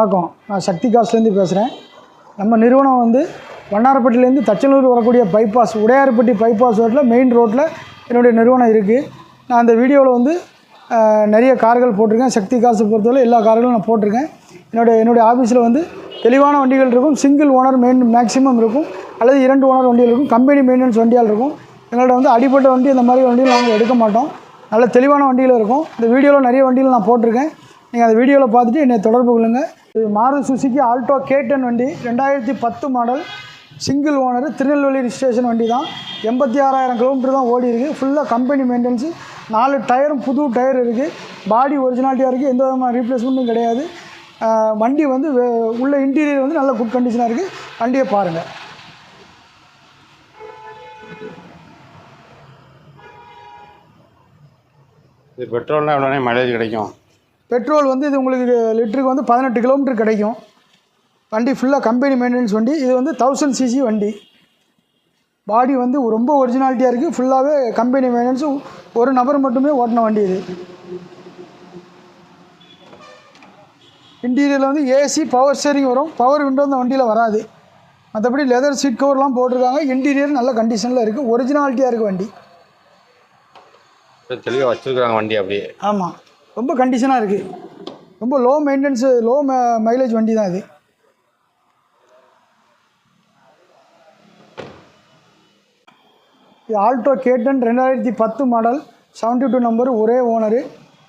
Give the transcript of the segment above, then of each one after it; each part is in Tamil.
வணக்கம். நான் சக்தி காசுலேருந்து பேசுகிறேன் நம்ம நிறுவனம் வந்து வண்ணாரப்பட்டிலேருந்து தச்சனூர் வரக்கூடிய பைபாஸ் உடையார்பட்டி பைபாஸ் ரோட்டில் மெயின் ரோட்டில் என்னுடைய நிறுவனம் இருக்குது நான் அந்த வீடியோவில் வந்து நிறைய கார்கள் போட்டிருக்கேன். சக்தி காசு பொறுத்தவரை எல்லா கார்களும் நான் போட்டிருக்கேன். என்னுடைய என்னுடைய ஆஃபீஸில் வந்து தெளிவான வண்டிகள் இருக்கும். சிங்கிள் ஓனர் மெயின் மேக்ஸிமம் இருக்கும். அல்லது இரண்டு ஓனர் வண்டிகள் இருக்கும். கம்பெனி மெயின்டெனன்ஸ் வண்டியால் இருக்கும். எங்கள்கிட்ட வந்து அடிப்பட்ட வண்டி இந்த மாதிரி வண்டிகள் நாங்கள் எடுக்க மாட்டோம். நல்ல தெளிவான வண்டியில் இருக்கும். இந்த வீடியோவில் நிறைய வண்டிகள் நான் போட்டிருக்கேன். நீங்கள் அந்த வீடியோவில் பார்த்துட்டு என்னை தொடர்பு கொள்ளுங்கள் இது மாறு சுசுக்கி ஆல்டோ கேட்டன் வண்டி ரெண்டாயிரத்தி பத்து model. Single owner Tirunelveli registration வண்டி தான் எண்பத்தி ஆறாயிரம் கிலோமீட்டர் தான் ஓடி இருக்குது ஃபுல்லாக கம்பெனி மெயின்டெனன்ஸு நாலு டயரும் புது டயர் இருக்குது பாடி ஒரிஜினாலிட்டியாக இருக்குது எந்த விதமான ரீப்ளேஸ்மெண்ட்டும் கிடையாது. வண்டி வந்து உள்ள இன்டீரியர் வந்து நல்ல குட் கண்டிஷனாக இருக்குது வண்டியை பாருங்கள் இது பெட்ரோல்னால் எவ்வளோனே மைலேஜ் கிடைக்கும். பெட்ரோல் வந்து இது உங்களுக்கு லிட்டருக்கு வந்து பதினெட்டு கிலோமீட்டர் கிடைக்கும். வண்டி ஃபுல்லாக கம்பெனி மெயின்டெனன்ஸ் வண்டி. இது வந்து தௌசண்ட் சிசி வண்டி. பாடி வந்து ரொம்ப ஒரிஜினாலிட்டியாக இருக்குது ஃபுல்லாகவே கம்பெனி மெயின்டெனன்ஸு ஒரு நபர் மட்டுமே ஓட்டின வண்டி இது. இன்டீரியரில் வந்து ஏசி பவர் ஸ்டேரிங் வரும். பவர் விண்டோ இந்த வண்டியில் வராது. மற்றபடி லெதர் சீட் கவர்லாம் போட்டிருக்காங்க. இன்டீரியர் நல்ல கண்டிஷனில் இருக்குது ஒரிஜினாலிட்டியாக இருக்குது வண்டி. தெளிவாக வச்சுருக்காங்க வண்டி அப்படியே. ஆமாம் ரொம்ப கண்டிஷனாக இருக்குது ரொம்ப லோ மெயின்டெனன்ஸு லோ மைலேஜ் வண்டி தான் இது. இது ஆல்ட்ரோ கேட்டன் ரெண்டாயிரத்தி பத்து மாடல் செவன்ட்டி டூ நம்பர் ஒரே ஓனரு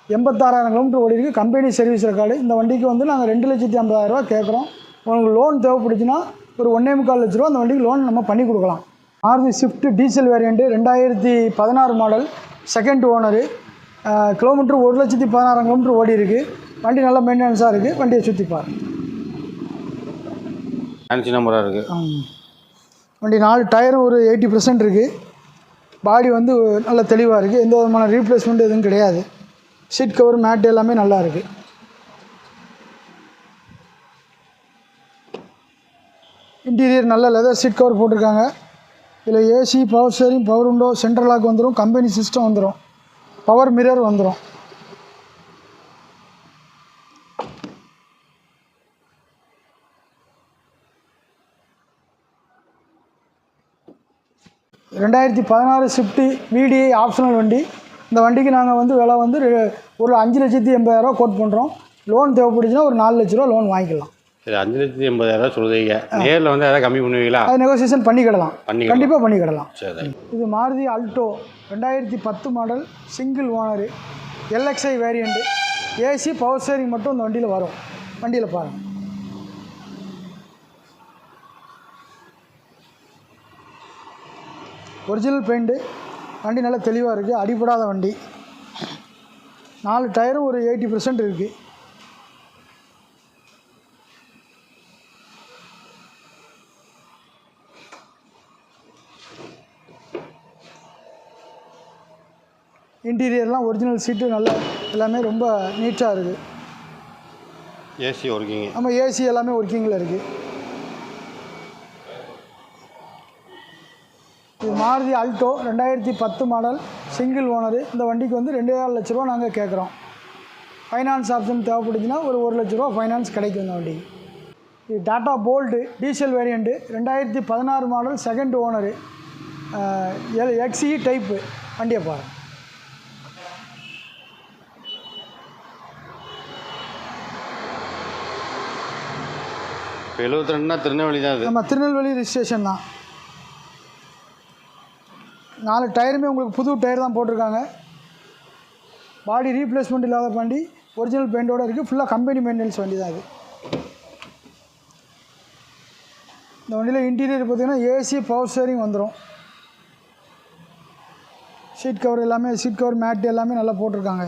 எண்பத்தாறாயிரம் கிலோமீட்டர் ஓடி இருக்குது கம்பெனி சர்வீஸ் ரெக்கார்டு இந்த வண்டிக்கு வந்து நாங்கள் ரெண்டு லட்சத்தி ஐம்பதாயிரரூவா கேட்குறோம். உங்களுக்கு லோன் தேவைப்படுச்சுன்னா ஒரு ஒன்றே முக்கால் லட்ச ரூபா அந்த வண்டிக்கு லோன் நம்ம பண்ணி கொடுக்கலாம். மாருதி ஸ்விஃப்ட் டீசல் வேரியண்ட்டு ரெண்டாயிரத்தி பதினாறு மாடல் செகண்ட் ஓனரு கிலோமீட்டர் ஒரு லட்சத்தி பதினாறாயிரம் கிலோமீட்டர் ஓடி இருக்குது வண்டி நல்ல மெயின்டெனன்ஸாக இருக்குது வண்டியை சுற்றி பாரு. ஃபேன்சி நம்பராக இருக்குது. வண்டி நாலு டயரும் ஒரு எயிட்டி பர்சன்ட் இருக்குது பாடி வந்து நல்ல தெளிவாக இருக்குது எந்த விதமான ரீப்ளேஸ்மெண்ட் எதுவும் கிடையாது. சீட் கவர் மேட் எல்லாமே நல்லா இருக்குது இன்டீரியர் நல்ல லெதர் சீட் கவர் போட்டிருக்காங்க. இதில் AC power steering power window central lock வந்துடும் கம்பெனி சிஸ்டம் வந்துடும் பவர் மிரர் வந்துடும் ரெண்டாயிரத்தி பதினாறு ஸ்விஃப்ட்டு விடிஐ ஆப்ஷனல் வண்டி. இந்த வண்டிக்கு நாங்கள் வந்து விலை வந்து ஒரு அஞ்சு லட்சத்தி எண்பதாயிரரூவா கோட் பண்ணுறோம் லோன் தேவைப்படுச்சுன்னா ஒரு நாலு லட்ச ரூபா லோன் வாங்கிக்கலாம். சரி அஞ்சு லட்சத்தி எண்பதாயிரம் சொல்லுவீங்க நேரில் வந்து எதாவது கம்மி பண்ணுவீங்களா? அது நெகோசியேஷன் பண்ணிக்கிடலாம். பண்ணிக்கலாம். கண்டிப்பாக பண்ணிக்கிடலாம். சரி. இது மாருதி அல்டோ ரெண்டாயிரத்தி பத்து model single owner LXI variant AC power steering மட்டும் இந்த வண்டியில் வரும். வண்டியில் பாருங்கள் ஒரிஜினல் பெயிண்ட்டு வண்டி நல்லா தெளிவாக இருக்குது அடிபடாத வண்டி. நாலு டயரும் ஒரு எயிட்டி பர்சன்ட் இருக்குது இன்டீரியர்லாம் ஒரிஜினல் சீட்டு நல்லா எல்லாமே ரொம்ப நீட்டாக இருக்குது ஏசி ஒர்க்கிங்க நம்ம ஏசி எல்லாமே ஒர்க்கிங்கில் இருக்குது இது மாருதி அல்டோ ரெண்டாயிரத்தி பத்து மாடல் சிங்கிள் ஓனரு இந்த வண்டிக்கு வந்து ரெண்டே கால் லட்ச ரூபா நாங்கள் கேட்குறோம் ஃபைனான்ஸ் ஆப்ஷன் தேவைப்படுச்சுன்னா ஒரு ஒரு லட்ச ரூபா ஃபைனான்ஸ் கிடைக்கும் இந்த வண்டிக்கு. இது டாட்டா போல்டு டீசல் வேரியண்ட்டு ரெண்டாயிரத்தி பதினாறு model second owner L XI type வண்டியை பாருங்கள் இப்போ எழுபத்தி ரெண்டுனா திருநெல்வேலி தான் இது நம்ம திருநெல்வேலி ரிஜிஸ்ட்ரேஷன் தான். நாலு டயருமே உங்களுக்கு புது டயர் தான் போட்டிருக்காங்க. பாடி ரீப்ளேஸ்மெண்ட் இல்லாத வண்டி ஒரிஜினல் பெயிண்டோடு இருக்குது ஃபுல்லாக கம்பெனி மெயின்டெனன்ஸ் வண்டி தான் இது இந்த வண்டியில் இன்டீரியர் பார்த்தீங்கன்னா ஏசி பவர் ஸ்டேரிங் வந்துடும் சீட் கவர் எல்லாமே சீட் கவர் மேட் எல்லாமே நல்லா போட்டிருக்காங்க.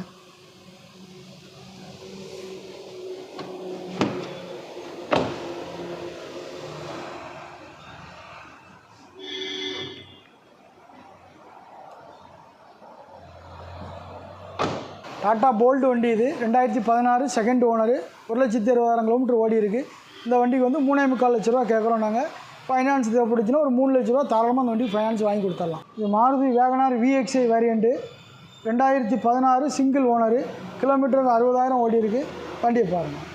டாட்டா போல்டு வண்டி இது. ரெண்டாயிரத்தி பதினாறு செகண்ட் ஓனரு ஒரு லட்சத்தி அறுபதாயிரம் கிலோமீட்டர் ஓடி இருக்குது இந்த வண்டிக்கு வந்து மூணே முக்கால் லட்ச ரூபா கேட்குறோம் நாங்கள் ஃபைனான்ஸ் தேவைப்படுச்சுன்னா ஒரு மூணு லட்ச ரூபா தாராளமாக அந்த வண்டிக்கு ஃபைனான்ஸ் வாங்கி கொடுத்துடலாம். இது மாருதி வேகனார் விஎக்ஸ்ஐ வேரியண்ட்டு ரெண்டாயிரத்தி பதினாறு சிங்கிள் ஓனரு கிலோமீட்டருக்கு அறுபதாயிரம் ஓடி இருக்குது வண்டியை பாருங்கள்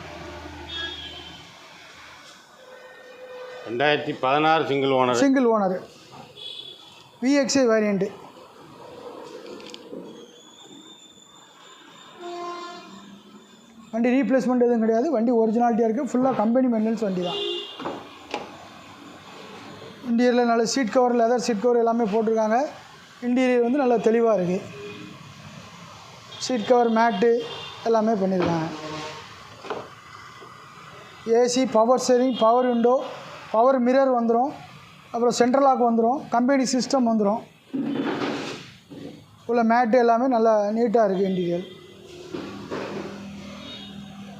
ரெண்டாயிரத்தி பதினாறு single owner single owner VXI variant வண்டி ரீப்ளேஸ்மெண்ட் எதுவும் கிடையாது. வண்டி ஒரிஜினாலிட்டியாக இருக்குது ஃபுல்லாக கம்பெனி மெயின்டெனன்ஸ் வண்டி தான். இன்டீரியரில் நல்ல seat cover leather seat cover எல்லாமே போட்டிருக்காங்க. இன்டீரியர் வந்து நல்லா தெளிவாக இருக்குது சீட் கவர் மேட்டு எல்லாமே பண்ணியிருக்காங்க AC power steering power window power mirror வந்துடும் அப்புறம் சென்ட்ரல் லாக் வந்துடும் கம்பெனி சிஸ்டம் வந்துடும் உள்ள மேட்டு எல்லாமே நல்லா நீட்டாக இருக்குது இன்டீரியர்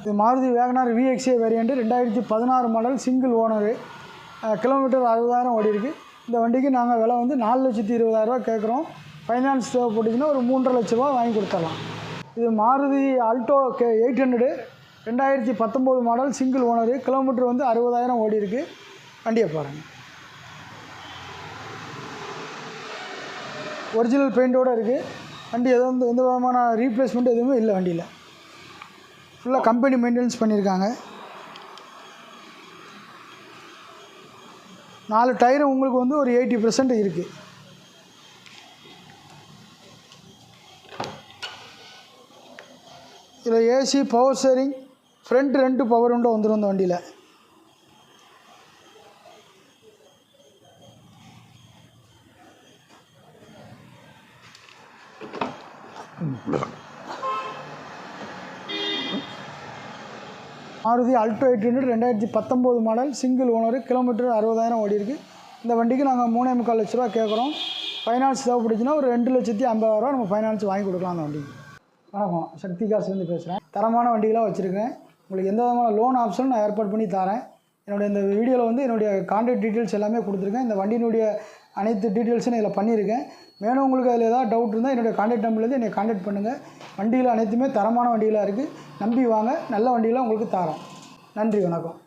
இது மாருதி வேகனார் விஎக்ஸே வேரியண்ட்டு ரெண்டாயிரத்தி பதினாறு மாடல் சிங்கிள் ஓனரு கிலோமீட்டர் அறுபதாயிரம் ஓடி இருக்குது இந்த வண்டிக்கு நாங்கள் விலை வந்து நாலு லட்சத்தி இருபதாயிரரூவா கேட்குறோம் ஃபைனான்ஸ் தேவைப்பட்டுச்சுன்னா ஒரு மூன்றரை லட்ச ரூபா வாங்கி கொடுத்துடலாம். இது Maruti Alto K eight hundred ரெண்டாயிரத்தி பத்தொம்போது மாடல் சிங்கிள் ஓனரு கிலோமீட்டர் வந்து அறுபதாயிரம் ஓடி இருக்குது வண்டியை பாருங்கள் ஒரிஜினல் பெயிண்டோடு இருக்குது வண்டி எதுவும் எந்த விதமான ரீப்ளேஸ்மெண்ட் எதுவுமே இல்லை வண்டியில். ஃபுல்லாக கம்பெனி மெயின்டெனன்ஸ் பண்ணியிருக்காங்க நாலு டயரும் உங்களுக்கு வந்து ஒரு எயிட்டி பர்சன்ட் இருக்குது இதில் ஏசி பவர் ஸ்டேரிங் ஃப்ரண்ட் ரெண்டு பவர் உண்டோ வந்துடும் இந்த வண்டியில். மாருதி அல்டோ எயிட் ஹண்ட்ரட் ரெண்டாயிரத்தி பத்தொம்போது மாடல் சிங்கிள் ஓனர் கிலோமீட்டர் அறுபதாயிரம் ஓடி இருக்குது இந்த வண்டிக்கு நாங்கள் மூணே முக்கால் லட்ச ரூபா கேட்குறோம் ஃபைனான்ஸ் தேவைப்பட்டுச்சுன்னா ஒரு ரெண்டு லட்சத்தி ஐம்பதாயிரரூவா நம்ம ஃபைனான்ஸ் வாங்கி கொடுக்கலாம் அந்த வண்டிக்கு. வணக்கம் சக்தி காசுலேருந்து பேசுகிறேன் தரமான வண்டிகளாக வச்சுருக்கேன். உங்களுக்கு எந்த விதமான லோன் ஆப்ஷனும் நான் ஏற்பாடு பண்ணி தரேன். என்னுடைய இந்த வீடியோவில் வந்து என்னுடைய கான்டாக்ட் டீட்டெயில்ஸ் எல்லாமே கொடுத்துருக்கேன். இந்த வண்டியினுடைய அனைத்து டீட்டெயில்ஸும் இதில் பண்ணியிருக்கேன். மேலும் உங்களுக்கு அதில் ஏதாவது டவுட் இருந்தால் என்னுடைய காண்டாக்ட் நம்பர்லேருந்து என்னை காண்டாக்ட் பண்ணுங்கள் வண்டிகள் அனைத்துமே தரமான வண்டிகளாக இருக்குது. நம்பி வாங்க. நல்ல வண்டிகளாக உங்களுக்கு தரோம். நன்றி வணக்கம்.